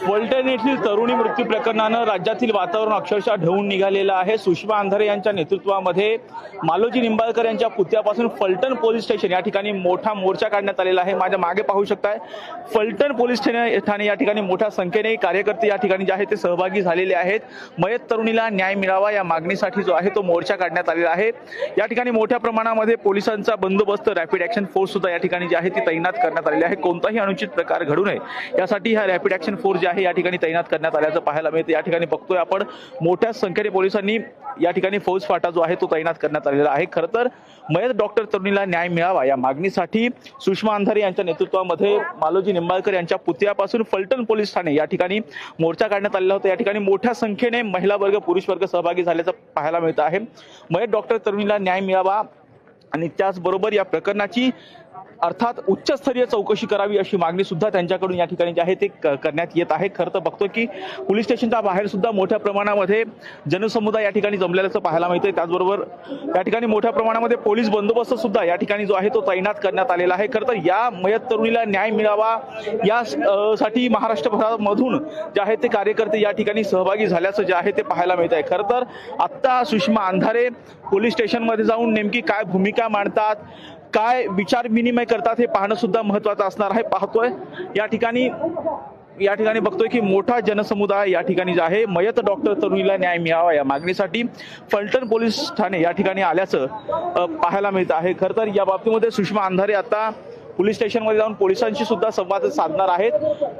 फलटण येथील तरुणी मृत्यू प्रकरणानं राज्यातील वातावरण अक्षरशः ढवून निघालेलं आहे. सुषमा अंधारे यांच्या नेतृत्वामध्ये मालोजी निंबाळकर यांच्या पुतळ्यापासून फलटण पोलीस स्टेशन या ठिकाणी मोठा मोर्चा काढण्यात आलेला आहे. माझ्या मागे पाहू शकताय फलटण पोलीस ठाणे ठाणे या ठिकाणी मोठ्या संख्येने कार्यकर्ते या ठिकाणी जे आहे ते सहभागी झालेले आहेत. मयत तरुणीला न्याय मिळावा या मागणीसाठी जो आहे तो मोर्चा काढण्यात आलेला आहे. या ठिकाणी मोठ्या प्रमाणामध्ये पोलिसांचा बंदोबस्त रॅपिड ॲक्शन फोर्स सुद्धा या ठिकाणी जी आहे ती तैनात करण्यात आलेली आहे. कोणताही अनुचित प्रकार घडू नये. यासाठी हा रॅपिड ॲक्शन फोर्स जे आहे या ठिकाणी तैनात करण्यात आल्याचं पाहायला मिळतं. या ठिकाणी बघतोय आपण मोठ्या संख्येने पोलिसांनी या ठिकाणी फौज फाटा जो आहे तो तैनात करण्यात आलेला आहे. खरं तर मयत डॉक्टर तरुणीला न्याय मिळावा या मागणीसाठी सुषमा अंधारे यांच्या नेतृत्वामध्ये मालोजी निंबाळकर यांच्या पुतळ्यापासून फलटण पोलीस ठाणे या ठिकाणी मोर्चा काढण्यात आलेला होता. या ठिकाणी मोठ्या संख्येने महिला वर्ग पुरुष वर्ग सहभागी झाल्याचं पाहायला मिळतं आहे. मयत डॉक्टर तरुणीला न्याय मिळावा आणि त्याचबरोबर या प्रकरणाची अर्थात उच्चस्तरीय चौकशी करावी अशी मागणी सुद्धा त्यांच्याकडून या ठिकाणी जी आहे ते क- करण्यात येत आहे. खरं तर बघतो की पोलीस स्टेशनच्या बाहेर सुद्धा मोठ्या प्रमाणामध्ये जनसमुदाय या ठिकाणी जमलेल्याचं पाहायला मिळतंय. त्याचबरोबर या ठिकाणी मोठ्या प्रमाणामध्ये पोलीस बंदोबस्त सुद्धा या ठिकाणी जो आहे तो तैनात करण्यात आलेला आहे. खरं तर या मयत तरुणीला न्याय मिळावा या महाराष्ट्रभरामधून जे आहे ते कार्यकर्ते या ठिकाणी सहभागी झाल्याचं जे आहे ते पाहायला मिळत आहे खरं तर आत्ता सुषमा अंधारे पोलीस स्टेशनमध्ये जाऊन नेमकी काय भूमिका मांडतात? काय विचार विनिमय करतात हे पाहणं सुद्धा महत्वाचं असणार आहे. पाहतोय. या ठिकाणी या ठिकाणी बघतोय की मोठा जनसमुदाय या ठिकाणी जे आहे मयत डॉक्टर तरुणीला न्याय मिळावा या मागणीसाठी फलटण पोलीस ठाणे या ठिकाणी आल्याचं पाहायला मिळत आहे. खरं तर या बाबतीमध्ये सुषमा अंधारे आता पोलीस स्टेशनमध्ये जाऊन पोलिसांशी सुद्धा संवाद साधणार आहेत.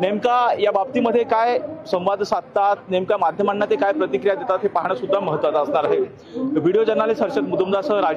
नेमका या बाबतीमध्ये काय संवाद साधतात नेमक्या माध्यमांना ते काय प्रतिक्रिया देतात हे पाहणं सुद्धा महत्वाचं असणार आहे. व्हिडिओ जर्नालिस्ट हर्षद मुदुमदासह राज